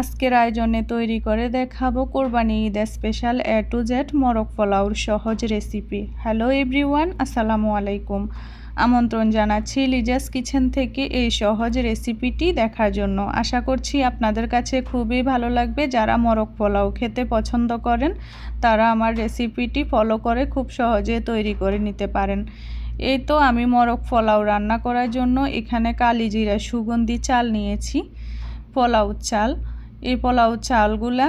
আজকের আয়োজনে তৈরি করে দেখাবো কোরবানি ঈদের স্পেশাল এ টু জেড মরক পোলাওর সহজ রেসিপি। হ্যালো এভরিওয়ান, আসসালামু আলাইকুম। আমন্ত্রণ জানাচ্ছি লিজাস কিচেন থেকে এই সহজ রেসিপিটি দেখার জন্য। আশা করছি আপনাদের কাছে খুবই ভালো লাগবে। যারা মরক পোলাও খেতে পছন্দ করেন, তারা আমার রেসিপিটি ফলো করে খুব সহজে তৈরি করে নিতে পারেন। এই তো আমি মরক পোলাও রান্না করার জন্য এখানে কালিজিরা সুগন্ধি চাল নিয়েছি, পোলাও চাল। এই পোলাও চালগুলা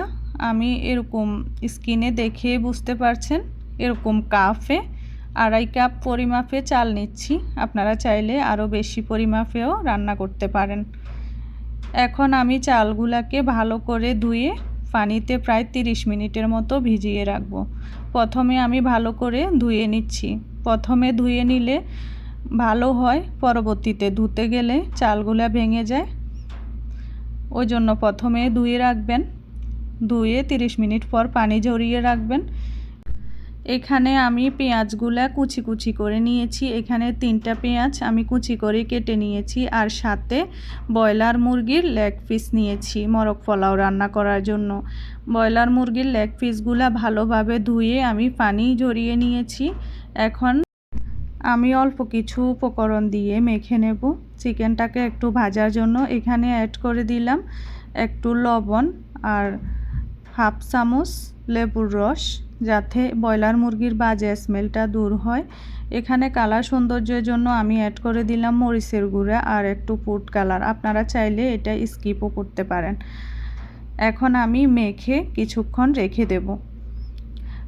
আমি এরকম স্কিনে দেখে বুঝতে পারছেন, এরকম কাফে আড়াই কাপ পরিমাপে চাল নিচ্ছি, আপনারা চাইলে আরও বেশি পরিমাপেও রান্না করতে পারেন। এখন আমি চালগুলাকে ভালো করে ধুয়ে পানিতে প্রায় তিরিশ মিনিটের মতো ভিজিয়ে রাখব। প্রথমে আমি ভালো করে ধুয়ে নিচ্ছি। প্রথমে ধুয়ে নিলে ভালো হয়, পরবর্তীতে ধুতে গেলে চালগুলা ভেঙে যায়। ওই জন্য প্রথমে ধুয়ে রাখবেন। ধুয়ে 30 মিনিট পর পানি ঝরিয়ে রাখবেন। এখানে আমি পেঁয়াজগুলা কুচি কুচি করে নিয়েছি। এখানে তিনটা পেঁয়াজ আমি কুচি করে কেটে নিয়েছি আর সাথে ব্রয়লার মুরগির লেগ পিস নিয়েছি মরক পোলাও রান্না করার জন্য। ব্রয়লার মুরগির লেগ পিসগুলা ভালোভাবে ধুয়ে আমি পানি ঝরিয়ে নিয়েছি। এখন আমি অল্প কিছু উপকরণ দিয়ে মেখে নেব। চিকেনটাকে একটু ভাজার জন্য এখানে অ্যাড করে দিলাম একটু লবণ আর হাফ চামচ লেবুর রস যাতে ব্রয়লার মুরগির বাজে স্মেলটা দূর হয়। এখানে কালার সৌন্দর্যের জন্য আমি অ্যাড করে দিলাম মরিচের গুঁড়া আর একটু ফুড কালার আপনারা চাইলে এটা স্কিপও করতে পারেন। এখন আমি মেখে কিছুক্ষণ রেখে দেবো।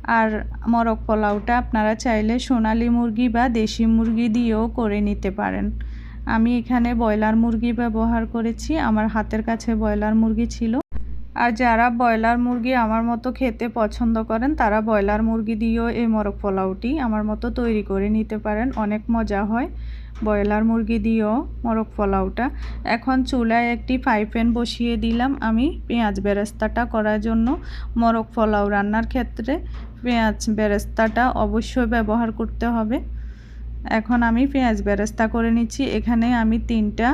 আর মরক পোলাওটা আপনারা চাইলে সোনালি মুরগি বা দেশি মুরগি দিয়েও করে নিতে পারেন। আমি এখানে ব্রয়লার মুরগি ব্যবহার করেছি, আমার হাতের কাছে ব্রয়লার মুরগি ছিল। আর যারা ব্রয়লার মুরগি আমার মতো খেতে পছন্দ করেন, তারা ব্রয়লার মুরগি দিয়েও এই মরক পোলাওটি আমার মতো তৈরি করে নিতে পারেন। অনেক মজা হয় ব্রয়লার মুরগি দিয়েও মরক পোলাওটা। এখন চুলায় একটি ফ্রাই প্যান বসিয়ে দিলাম আমি পেঁয়াজ বেরেস্তাটা করার জন্য। মরক পোলাও রান্নার ক্ষেত্রে পেঁয়াজ বেরেস্তাটা অবশ্যই ব্যবহার করতে হবে। এখন আমি পেঁয়াজ বেরেস্তা করে নিচ্ছি। এখানে আমি তিনটা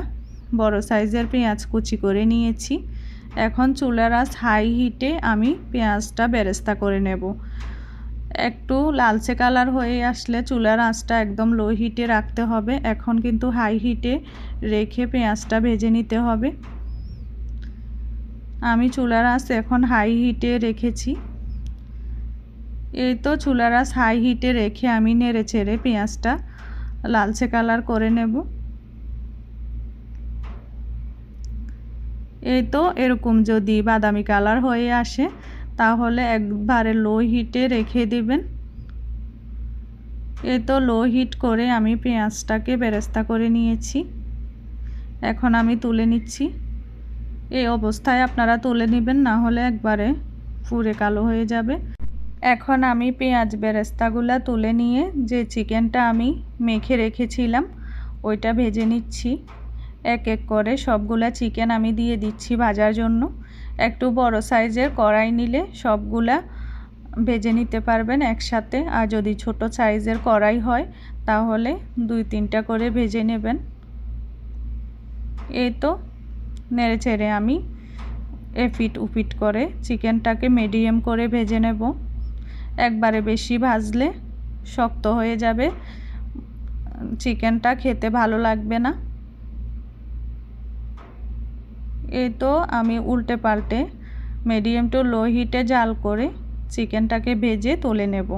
বড় সাইজের পেঁয়াজ কুচি করে নিয়েছি। এখন চুলার আঁচ হাই হিটে আমি পেঁয়াজটা বেরেস্তা করে নেব। একটু লালচে কালার হয়ে আসলে চুলার আঁচটা একদম লো হিটে রাখতে হবে। এখন কিন্তু হাই হিটে রেখে পেঁয়াজটা ভেজে নিতে হবে। আমি চুলার আঁচ এখন হাই হিটে রেখেছি। এই তো চুলার আঁচ হাই হিটে রেখে আমি নেড়ে চেড়ে পেঁয়াজটা লালচে কালার করে নেব। এই তো এরকম যদি বাদামি কালার হয়ে আসে, তাহলে একবারে লো হিটে রেখে দিবেন। এই তো লো হিট করে আমি পেঁয়াজটাকে বেরেস্তা করে নিয়েছি। এখন আমি তুলে নিচ্ছি। এই অবস্থায় আপনারা তুলে নেবেন, না হলে একবারে পুরে কালো হয়ে যাবে। এখন আমি পেঁয়াজ বেরেস্তাগুলা তুলে নিয়ে যে চিকেনটা আমি মেখে রেখেছিলাম, ওইটা ভেজে নিচ্ছি। এক এক করে সবগুলা চিকেন আমি দিয়ে দিচ্ছি ভাজার জন্য। একটু বড় সাইজের কড়াই নিলে সবগুলা ভেজে নিতে পারবেন একসাথে। আর যদি ছোট সাইজের কড়াই হয়, তাহলে দুই তিনটা করে ভেজে নেবেন। এই তো নেড়ে চেড়ে আমি এফিট উপিট করে চিকেনটাকে মিডিয়াম করে ভেজে নেব। একবারে বেশি ভাজলে শক্ত হয়ে যাবে। চিকেনটা খেতে ভালো লাগবে না। এই তো আমি উল্টে পাল্টে মিডিয়াম টু লো হিটে জাল করে চিকেনটাকে ভেজে তুলে নেব।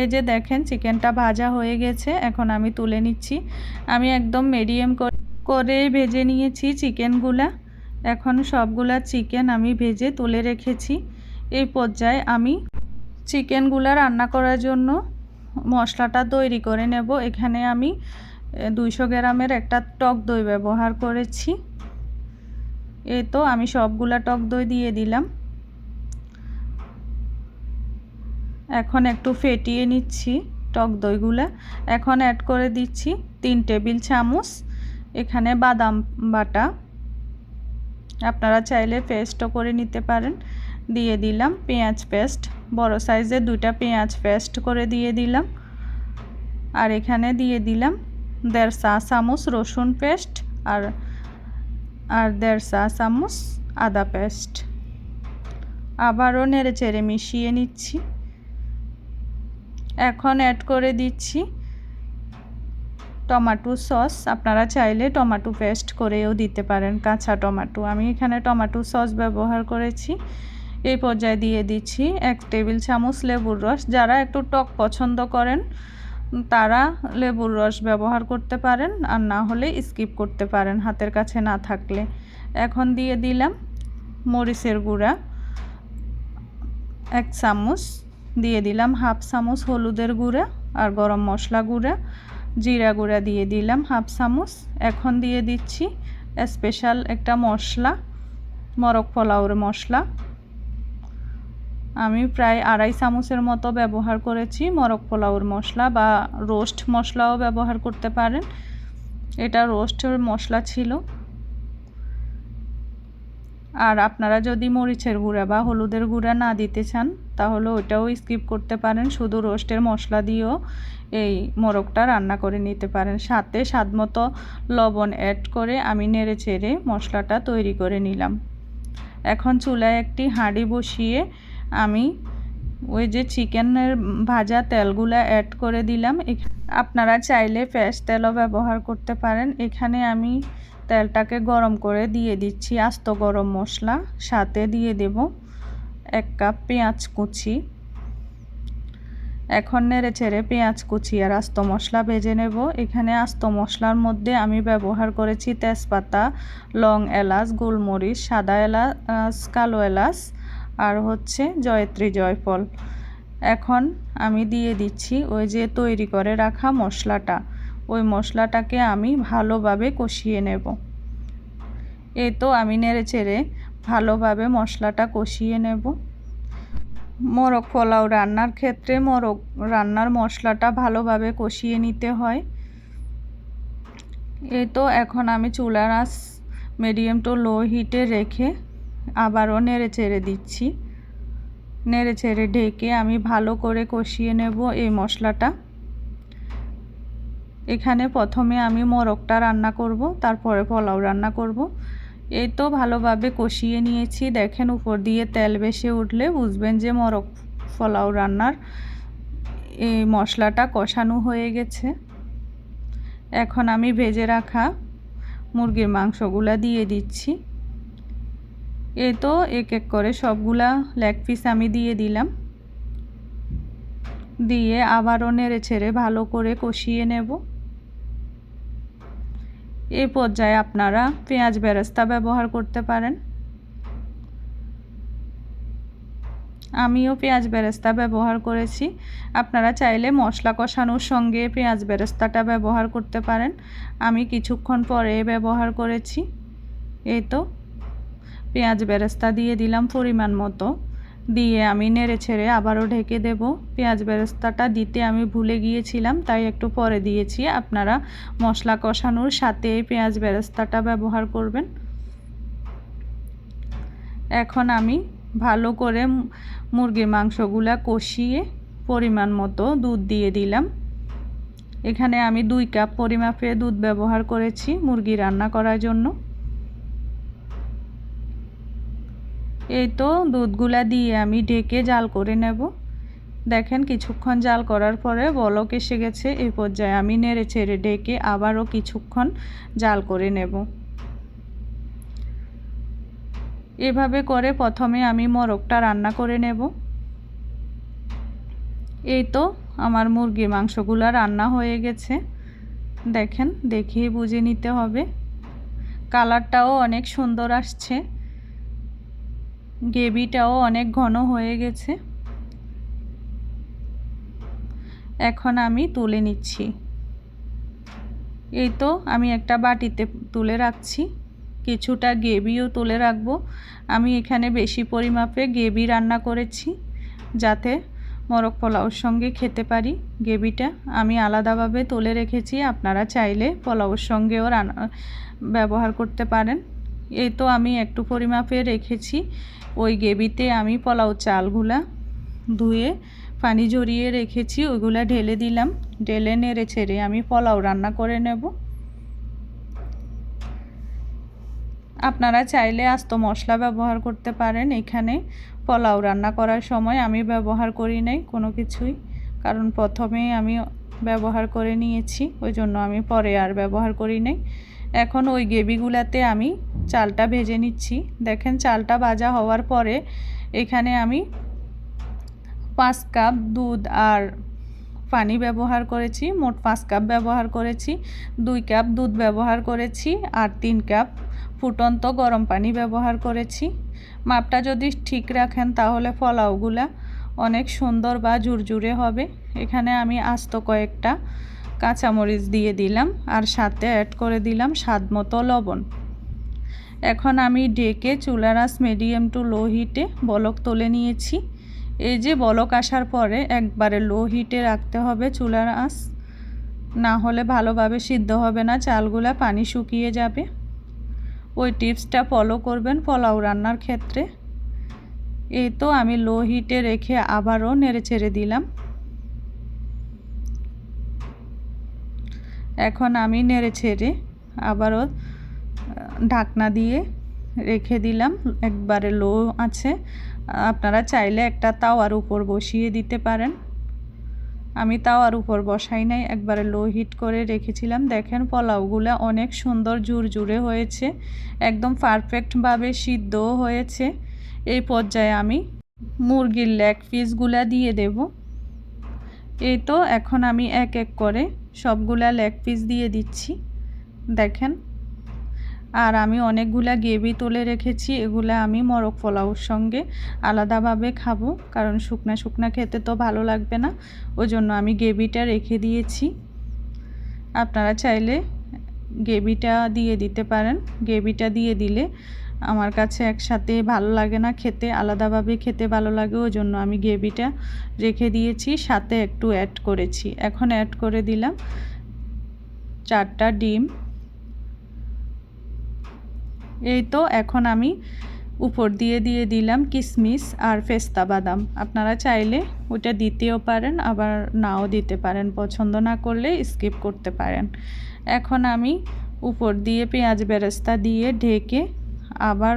এই যে দেখেন চিকেনটা ভাজা হয়ে গেছে, এখন আমি তুলে নিচ্ছি। আমি একদম মিডিয়াম করে ভেজে নিয়েছি চিকেনগুলা। এখন সবগুলা চিকেন আমি ভেজে তুলে রেখেছি। এই পর্যায়ে আমি চিকেনগুলা রান্না করার জন্য মশলাটা তৈরি করে নেব। এখানে আমি দুইশো গ্রামের একটা টক দই ব্যবহার করেছি। এই তো আমি সবগুলা টক দই দিয়ে দিলাম। এখন একটু ফেটিয়ে নিচ্ছি টক দইগুলা। এখন অ্যাড করে দিচ্ছি তিন টেবিল চামচ এখানে বাদাম বাটা। আপনারা চাইলে পেস্টও করে নিতে পারেন। দিয়ে দিলাম পেঁয়াজ পেস্ট। বড় সাইজের দুইটা পেঁয়াজ পেস্ট করে দিয়ে দিলাম। আর এখানে দিয়ে দিলাম দেড় চা চামচ রসুন পেস্ট আর আর দেড় চা চামচ আদা পেস্ট। আবারও নেড়ে চেড়ে মিশিয়ে নিচ্ছি। এখন অ্যাড করে দিচ্ছি টমাটো সস। আপনারা চাইলে টমাটো পেস্ট করেও দিতে পারেন, কাঁচা টমাটো। আমি এখানে টমাটো সস ব্যবহার করেছি। এই পর্যায়ে দিয়ে দিচ্ছি এক টেবিল চামচ লেবুর রস। যারা একটু টক পছন্দ করেন, তারা লেবুর রস ব্যবহার করতে পারেন আর না হলে স্কিপ করতে পারেন হাতের কাছে না থাকলে। এখন দিয়ে দিলাম মরিচের গুঁড়া। এক চামচ, দিয়ে দিলাম হাফ চামচ হলুদের গুঁড়া আর গরম মশলা গুঁড়া। জিরা গুঁড়া দিয়ে দিলাম হাফ চামচ। এখন দিয়ে দিচ্ছি স্পেশাল একটা মশলা মরক পোলাওর মশলা। আমি প্রায় আড়াই চামচের মতো ব্যবহার করেছি মরক পোলাওর মশলা বা রোস্ট মশলাও ব্যবহার করতে পারেন। এটা রোস্টের মশলা ছিল। আর আপনারা যদি মরিচের গুঁড়া বা হলুদের গুঁড়া না দিতে চান, তাহলে ওইটাও স্কিপ করতে পারেন। শুধু রোস্টের মশলা দিয়েও এই মোরগটা রান্না করে নিতে পারেন। সাথে স্বাদ মতো লবণ অ্যাড করে আমি নেড়ে চেড়ে মশলাটা তৈরি করে নিলাম। এখন চুলায় একটি হাঁড়ি বসিয়ে আমি ওই যে চিকেনের ভাজা তেলগুলো অ্যাড করে দিলাম। আপনারা চাইলে ফ্রেশ তেলও ব্যবহার করতে পারেন। এখানে আমি তেলটাকে গরম করে দিয়ে দিচ্ছি আস্ত গরম মশলা। সাথে দিয়ে দেব এক কাপ পেঁয়াজ কুচি। এখন নেড়ে চেড়ে পেঁয়াজ কুচি আর আস্ত মশলা ভেজে নেব। এখানে আস্ত মশলার মধ্যে আমি ব্যবহার করেছি তেজপাতা, লং এলাচ, গোলমরিচ, সাদা এলাচ, কালো এলাচ আর হচ্ছে জয়ত্রী জয়ফল। এখন আমি দিয়ে দিচ্ছি ওই যে তৈরি করে রাখা মশলাটা। ওই মশলাটাকে আমি ভালোভাবে কষিয়ে নেব। এ তো আমি নেড়ে চেড়ে ভালোভাবে মশলাটা কষিয়ে নেব। মোরগ পোলাও রান্নার ক্ষেত্রে মোরগ রান্নার মশলাটা ভালোভাবে কষিয়ে নিতে হয়। এই তো এখন আমি চুলার আঁচ মিডিয়াম টু লো হিটে রেখে আবারও নেড়ে চেড়ে দিচ্ছি। নেড়ে চেড়ে ঢেকে আমি ভালো করে কষিয়ে নেব এই মশলাটা। এখানে প্রথমে আমি মোরগটা রান্না করব, তারপরে পোলাও রান্না করব। এই তো ভালোভাবে কষিয়ে নিয়েছি। দেখেন উপর দিয়ে তেল বেশি উঠলে বুঝবেন যে মোরগ পোলাও রান্নার এই মশলাটা কষানো হয়ে গেছে। এখন আমি ভেজে রাখা মুরগির মাংসগুলা দিয়ে দিচ্ছি। এ তো এক এক করে সবগুলা লেগ পিস আমি দিয়ে দিলাম। দিয়ে আবারও নেড়ে ছেড়ে ভালো করে কষিয়ে নেব। এই পর্যায়ে আপনারা পেঁয়াজ বেরেস্তা ব্যবহার করতে পারেন। আমিও পেঁয়াজ বেরেস্তা ব্যবহার করেছি। আপনারা চাইলে মশলা কষানোর সঙ্গে পেঁয়াজ বেরেস্তাটা ব্যবহার করতে পারেন। আমি কিছুক্ষণ পরে ব্যবহার করেছি। এই তো। পেঁয়াজ বেরেস্তা দিয়ে দিলাম পরিমাণ মতো। দিয়ে আমি নেড়ে ছেড়ে আবারও ঢেকে দেব। পেঁয়াজ বেরেস্তাটা দিতে আমি ভুলে গিয়েছিলাম, তাই একটু পরে দিয়েছি। আপনারা মশলা কষানোর সাথে পেঁয়াজ বেরেস্তাটা ব্যবহার করবেন। এখন আমি ভালো করে মুরগির মাংসগুলা কষিয়ে পরিমাণ মতো দুধ দিয়ে দিলাম। এখানে আমি দুই কাপ পরিমাপে দুধ ব্যবহার করেছি মুরগি রান্না করার জন্য। এই তো দুধগুলা দিয়ে আমি ঢেকে জাল করে নেব। দেখেন কিছুক্ষণ জাল করার পরে বলক এসে গেছে। এই পর্যায়ে আমি নেড়ে ছেড়ে ঢেকে আবারও কিছুক্ষণ জাল করে নেব। এভাবে করে প্রথমে আমি মোরগটা রান্না করে নেব। এই তো আমার মুরগির মাংসগুলো রান্না হয়ে গেছে। দেখেন, দেখিয়ে বুঝে নিতে হবে। কালারটাও অনেক সুন্দর আসছে। গ্রেভিটাও অনেক ঘন হয়ে গেছে। এখন আমি তুলে নিচ্ছি। এই তো আমি একটা বাটিতে তুলে রাখছি। কিছুটা গ্রেভিও তুলে রাখব। আমি এখানে বেশি পরিমাপে গ্রেভি রান্না করেছি যাতে মরক পোলাওর সঙ্গে খেতে পারি। গ্রেভিটা আমি আলাদাভাবে তুলে রেখেছি। আপনারা চাইলে পোলাওর সঙ্গেও রান্না, ব্যবহার করতে পারেন। এই তো আমি একটু পরিমাপে রেখেছি। ওই গ্রেভিতে আমি পোলাও চালগুলা ধুয়ে পানি জড়িয়ে রেখেছি, ওইগুলা ঢেলে দিলাম। ঢেলে নেড়ে ছেড়ে আমি পোলাও রান্না করে নেব। আপনারা চাইলে আস্ত মশলা ব্যবহার করতে পারেন। এখানে পোলাও রান্না করার সময় আমি ব্যবহার করি নাই কোনো কিছুই, কারণ প্রথমেই আমি ব্যবহার করে নিয়েছি, ওই জন্য আমি পরে আর ব্যবহার করি নাই। এখন ওই গ্রেভিগুলাতে আমি চালটা ভেজে নিচ্ছি। দেখেন চালটা ভাজা হওয়ার পরে এখানে আমি পাঁচ কাপ দুধ আর পানি ব্যবহার করেছি, মোট পাঁচ কাপ ব্যবহার করেছি, দুই কাপ দুধ ব্যবহার করেছি আর তিন কাপ ফুটন্ত গরম পানি ব্যবহার করেছি। মাপটা যদি ঠিক রাখেন তাহলে পোলাওগুলা অনেক সুন্দর বা ঝুরঝুরে হবে। এখানে আমি আস্ত কয়েকটা কাঁচামরিচ দিয়ে দিলাম আর সাথে অ্যাড করে দিলাম স্বাদ মতো লবণ। এখন আমি ডেকে চুলার মিডিয়াম টু লো হিটে বলক তুলে নিয়েছি। এই যে বলক আসার পরে একবারে লো হিটে রাখতে হবে চুলার না হলে ভালোভাবে সিদ্ধ হবে না, চালগুলা পানি শুকিয়ে যাবে। ওই টিপসটা ফলো করবেন পোলাও রান্নার ক্ষেত্রে। এই তো আমি লো হিটে রেখে আবারও নেড়ে ছেড়ে দিলাম। এখন আমি নেড়ে ছেড়ে আবারও ঢাকনা দিয়ে রেখে দিলাম। একবারে লো আছে। আপনারা চাইলে একটা তাওয়ার উপর বসিয়ে দিতে পারেন। আমি তাওয়ার উপর বসাই নাই, একবারে লো হিট করে রেখেছিলাম। দেখেন পোলাওগুলো অনেক সুন্দর জুরজুরে হয়েছে, একদম পারফেক্টভাবে সিদ্ধও হয়েছে। এই পর্যায়ে আমি মুরগির লেগ পিসগুলা দিয়ে দেব। এই তো, এখন আমি এক এক করে সবগুলা লেগ পিস দিয়ে দিচ্ছি। দেখেন আর আমি অনেকগুলা গেবি তুলে রেখেছি, এগুলা আমি মরক পোলাওর সঙ্গে আলাদাভাবে খাব, কারণ শুকনা শুকনা খেতে তো ভালো লাগবে না ওই জন্য আমি গেবিটা রেখে দিয়েছি। আপনারা চাইলে গেবিটা দিয়ে দিতে পারেন গেবিটা দিয়ে দিলে আমার কাছে একসাথে ভালো লাগে না খেতে, আলাদাভাবে খেতে ভালো লাগে ওই জন্য আমি গ্রেভিটা রেখে দিয়েছি, সাথে একটু অ্যাড করেছি। এখন অ্যাড করে দিলাম চারটা ডিম। এই তো এখন আমি উপর দিয়ে দিয়ে দিলাম কিশমিশ আর ফেস্তা বাদাম। আপনারা চাইলে ওটা দিতেও পারেন, আবার নাও দিতে পারেন। পছন্দ না করলে স্কিপ করতে পারেন। এখন আমি উপর দিয়ে পেঁয়াজ বেরেস্তা দিয়ে ঢেকে আবার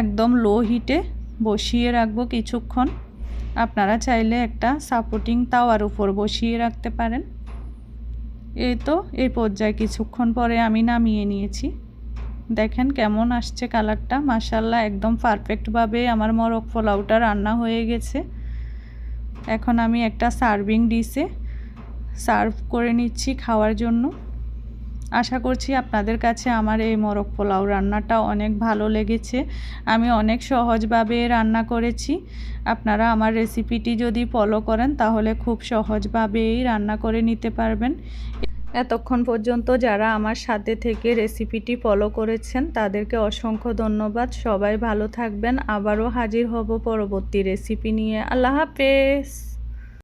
একদম লো হিটে বসিয়ে রাখব কিছুক্ষণ। আপনারা চাইলে একটা সাপোর্টিং তাওয়ার উপর বসিয়ে রাখতে পারেন। এই তো, এই পর্যায়ে কিছুক্ষণ পরে আমি নামিয়ে নিয়েছি। দেখেন কেমন আসছে কালারটা। মাসাল্লাহ একদম পারফেক্টভাবে আমার মরক পোলাওটা রান্না হয়ে গেছে। এখন আমি একটা সার্ভিং ডিশে সার্ভ করে নিচ্ছি খাওয়ার জন্য। আশা করছি আপনাদের কাছে আমার এই মরক পোলাও রান্নাটা অনেক ভালো লেগেছে। আমি অনেক সহজভাবে রান্না করেছি। আপনারা আমার রেসিপিটি যদি ফলো করেন, তাহলে খুব সহজভাবেই রান্না করে নিতে পারবেন। এতক্ষণ পর্যন্ত যারা আমার সাথে থেকে রেসিপিটি ফলো করেছেন, তাদেরকে অসংখ্য ধন্যবাদ। সবাই ভালো থাকবেন। আবারও হাজির হব পরবর্তী রেসিপি নিয়ে। আল্লাহ হাফেজ।